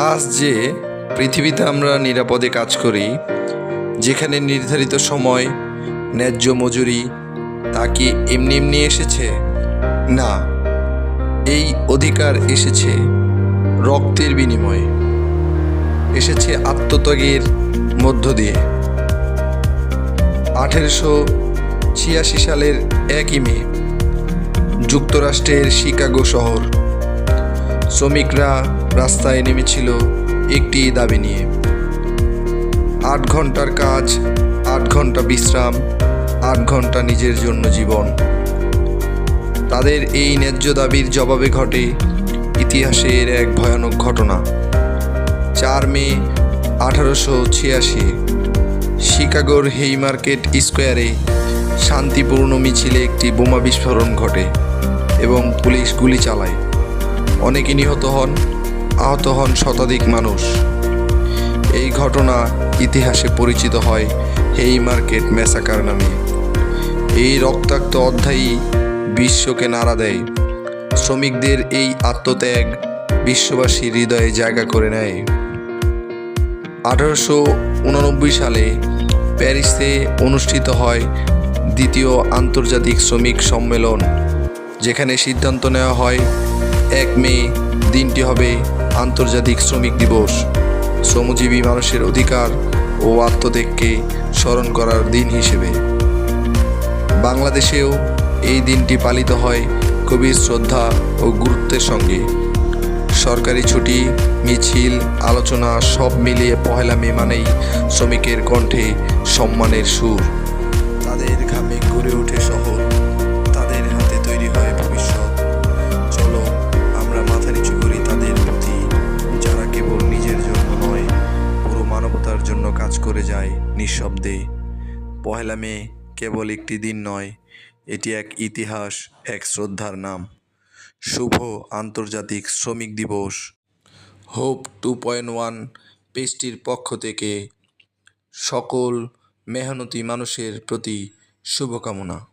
আজ যে পৃথিবীতে আমরা নিরাপদে কাজ করি, যেখানে নির্ধারিত সময়, ন্যায্য মজুরি, তা কি এমনি এমনি এসেছে? না, এই অধিকার এসেছে রক্তের বিনিময়ে। এসেছে আত্মত্যাগের মধ্য দিয়ে। আঠেরোশো ছিয়াশি সালের একই মে, যুক্তরাষ্ট্রের শিকাগো শহর। শ্রমিকরা রাস্তায় নেমেছিল একটি দাবি নিয়ে। আট ঘণ্টার কাজ, আট ঘণ্টা বিশ্রাম, আট ঘণ্টা নিজের জন্য জীবন। তাদের এই ন্যায্য দাবির জবাবে ঘটে ইতিহাসের এক ভয়ানক ঘটনা। চার মে আঠারোশো ছিয়াশি, শিকাগোর হেই মার্কেট স্কোয়ারে শান্তিপূর্ণ মিছিলে একটি বোমা বিস্ফোরণ ঘটে এবং পুলিশ গুলি চালায়। অনেকে নিহত হন, আহত হন শতাধিক মানুষ। এই ঘটনা ইতিহাসে পরিচিত হয় হেই মার্কেট ম্যাসাকার নামে। এই রক্তাক্ত অধ্যায়ই বিশ্বকে নাড়া দেয়। শ্রমিকদের এই আত্মত্যাগ বিশ্ববাসীর হৃদয়ে জায়গা করে নেয়। আঠারোশো উননব্বই সালে প্যারিসে অনুষ্ঠিত হয় দ্বিতীয় আন্তর্জাতিক শ্রমিক সম্মেলন, যেখানে সিদ্ধান্ত নেওয়া হয় এক মে, দিনটি হবে আন্তর্জাতিক শ্রমিক দিবস। শ্রমজীবী মানুষের অধিকার ও আত্মত্যাগকে স্মরণ করার দিন হিসেবে। বাংলাদেশেও এই দিনটি পালিত হয় গভীর শ্রদ্ধা ও গুরুত্বের সঙ্গে। সরকারি ছুটি, মিছিল, আলোচনা সব মিলিয়ে পহেলা মে মানেই শ্রমিকের কণ্ঠে সম্মানের সুর। নিঃশব্দে। পহেলা মে কেবল একটি দিন নয়, এটি এক ইতিহাস, এক শ্রদ্ধার নাম। শুভ আন্তর্জাতিক শ্রমিক দিবস। হোপ টু পয়েন্ট ওয়ান পেজটির পক্ষ থেকে সকল মেহনতি মানুষের প্রতি শুভকামনা।